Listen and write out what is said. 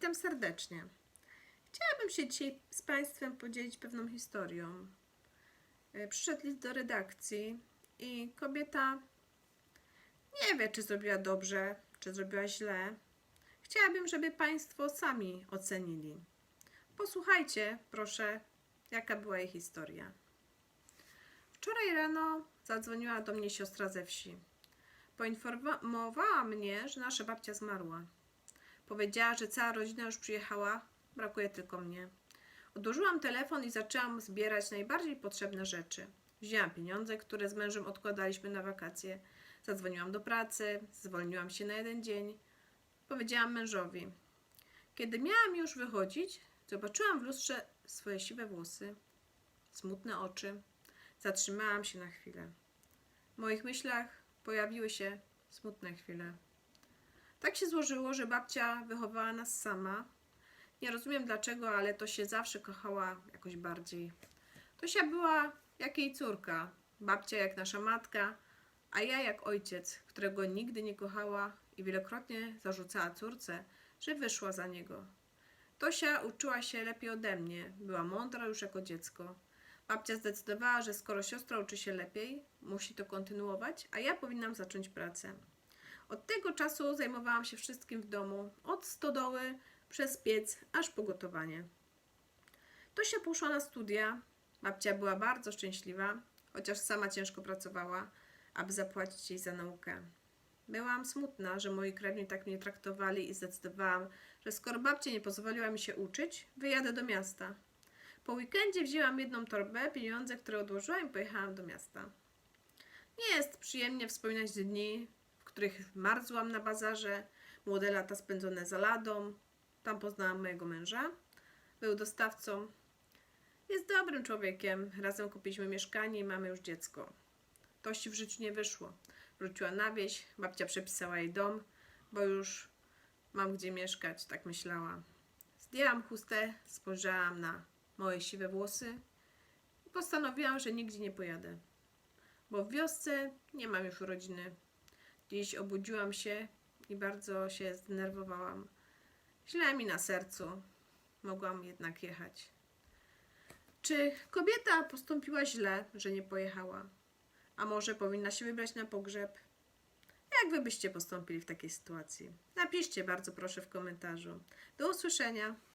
Witam serdecznie. Chciałabym się dzisiaj z Państwem podzielić pewną historią. E, Przyszedł list do redakcji i kobieta nie wie, czy zrobiła dobrze, czy zrobiła źle. Chciałabym, żeby Państwo sami ocenili. Posłuchajcie, proszę, jaka była jej historia. Wczoraj rano zadzwoniła do mnie siostra ze wsi. Poinformowała mnie, że nasza babcia zmarła. Powiedziała, że cała rodzina już przyjechała, brakuje tylko mnie. Odłożyłam telefon i zaczęłam zbierać najbardziej potrzebne rzeczy. Wzięłam pieniądze, które z mężem odkładaliśmy na wakacje. Zadzwoniłam do pracy, zwolniłam się na jeden dzień. Powiedziałam mężowi. Kiedy miałam już wychodzić, zobaczyłam w lustrze swoje siwe włosy, smutne oczy. Zatrzymałam się na chwilę. W moich myślach pojawiły się smutne chwile. Tak się złożyło, że babcia wychowała nas sama. Nie rozumiem dlaczego, ale to się zawsze kochała jakoś bardziej. Tosia była jak jej córka, babcia jak nasza matka, a ja jak ojciec, którego nigdy nie kochała i wielokrotnie zarzucała córce, że wyszła za niego. Tosia uczyła się lepiej ode mnie, była mądra już jako dziecko. Babcia zdecydowała, że skoro siostra uczy się lepiej, musi to kontynuować, a ja powinnam zacząć pracę. Od tego czasu zajmowałam się wszystkim w domu, od stodoły przez piec aż po gotowanie. Tosia poszła na studia. Babcia była bardzo szczęśliwa, chociaż sama ciężko pracowała, aby zapłacić jej za naukę. Byłam smutna, że moi krewni tak mnie traktowali i zdecydowałam, że skoro babcia nie pozwoliła mi się uczyć, wyjadę do miasta. Po weekendzie wzięłam jedną torbę, pieniądze, które odłożyłam i pojechałam do miasta. Nie jest przyjemnie wspominać dni, których marzłam na bazarze, młode lata spędzone za ladą. Tam poznałam mojego męża. Był dostawcą. Jest dobrym człowiekiem. Razem kupiliśmy mieszkanie i mamy już dziecko. Tości w życiu nie wyszło. Wróciła na wieś, babcia przepisała jej dom, bo już mam gdzie mieszkać, tak myślała. Zdjęłam chustę, spojrzałam na moje siwe włosy i postanowiłam, że nigdzie nie pojadę, bo w wiosce nie mam już rodziny. Dziś obudziłam się i bardzo się zdenerwowałam. Źle mi na sercu. Mogłam jednak jechać. Czy kobieta postąpiła źle, że nie pojechała? A może powinna się wybrać na pogrzeb? Jak wy byście postąpili w takiej sytuacji? Napiszcie bardzo proszę w komentarzu. Do usłyszenia.